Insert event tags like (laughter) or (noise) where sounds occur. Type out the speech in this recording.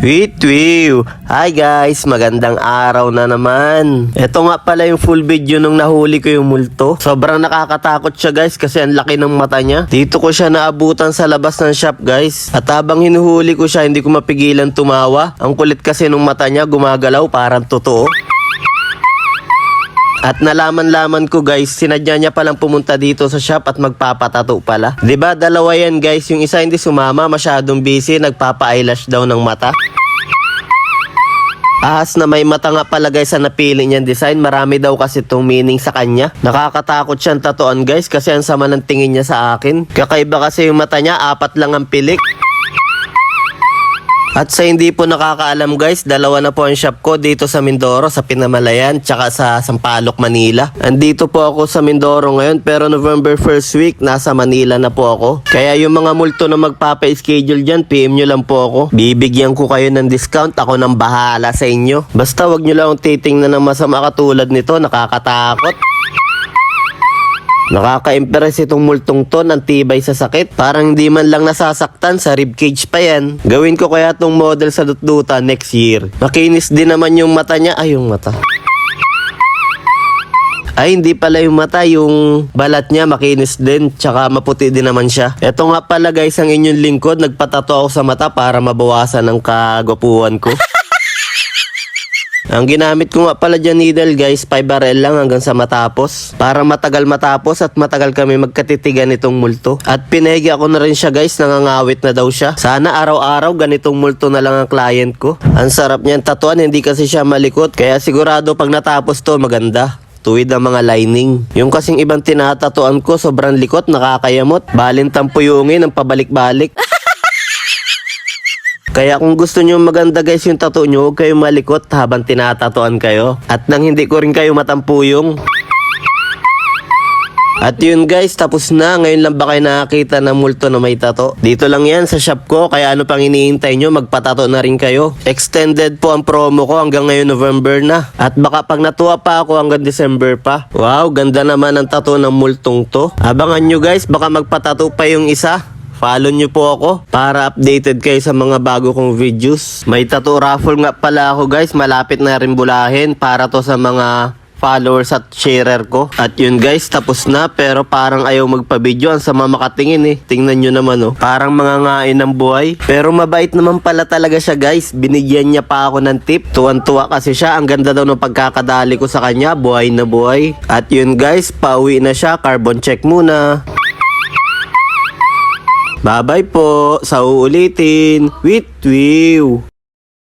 Witwiw! Hi guys, magandang araw na naman. Ito nga pala yung full video nung nahuli ko yung multo. Sobrang nakakatakot siya guys kasi ang laki ng mata niya. Dito ko siya naabutan sa labas ng shop guys. At habang hinuhuli ko siya, hindi ko mapigilan tumawa. Ang kulit kasi nung mata niya gumagalaw parang totoo. At nalaman-laman ko guys, sinadya niya palang pumunta dito sa shop at magpapatato pala. ba dalawa yan guys, yung isa hindi sumama, masyadong busy, nagpapa-eyelash daw ng mata. Ahas na may mata nga pala guys sa napili niyang design. Marami daw kasi itong meaning sa kanya. Nakakatakot siyang tatuan guys kasi ang sama ng tingin niya sa akin. Kakaiba kasi yung mata niya, apat lang ang pilik. At sa hindi po nakakaalam guys, dalawa na po ang shop ko dito sa Mindoro, sa Pinamalayan, tsaka sa Sampaloc, Manila. Andito po ako sa Mindoro ngayon pero November 1st week, nasa Manila na po ako. Kaya yung mga multo na magpapa-schedule dyan, PM nyo lang po ako. Bibigyan ko kayo ng discount, ako nang bahala sa inyo. Basta wag nyo lang titingnan ng masama katulad nito, nakakatakot. Nakaka-impress itong multong to ng tibay sa sakit. Parang hindi man lang nasasaktan sa ribcage pa yan. Gawin ko kaya tong model sa dutduta next year. Makinis din naman yung mata niya. Ay, yung mata. Ay, hindi pala yung mata, yung balat niya makinis din, tsaka maputi din naman siya. Eto nga pala guys, ang inyong lingkod, nagpatato ako sa mata para mabawasan ang kagwapuhan ko. (laughs) Ang ginamit ko nga pala dyan needle guys, 5 barrel lang hanggang sa matapos. Para matagal matapos at matagal kami magkatitigan nitong multo. At pinegi ako na rin siya guys, nangangawit na daw siya. Sana araw-araw ganitong multo na lang ang client ko. Ang sarap niyan tatuan, hindi kasi siya malikot. Kaya sigurado pag natapos to maganda. Tuwid ang mga lining. Yung kasing ibang tinatatuan ko, sobrang likot, nakakayamot. Balintang puyungin ang pabalik-balik. (laughs) Kaya kung gusto nyo maganda guys yung tattoo nyo, huwag kayong malikot habang tinatatuan kayo. At nang hindi ko rin kayo matampuyong. At yun guys, tapos na. Ngayon lang ba kayo nakakita ng multo na may tato? Dito lang yan sa shop ko, kaya ano pang iniintay nyo, magpatato na rin kayo. Extended po ang promo ko hanggang ngayon November na. At baka pag natuwa pa ako hanggang December pa. Wow, ganda naman ang tato ng multong to. Abangan nyo guys, baka magpatato pa yung isa. Follow nyo po ako para updated kayo sa mga bago kong videos. May tattoo raffle nga pala ako guys. Malapit na rin bulahin para to sa mga followers at sharer ko. At yun guys, tapos na pero parang ayaw magpa-video. Ang sama makatingin eh. Tingnan nyo naman oh. Parang mga ngain ng buhay. Pero mabait naman pala talaga siya guys. Binigyan niya pa ako ng tip. Tuwan-tuwa kasi siya. Ang ganda daw ng pagkakadali ko sa kanya. Buhay na buhay. At yun guys, pauwi na siya. Carbon check muna. Bye-bye po. Sa uulitin. With Wiw.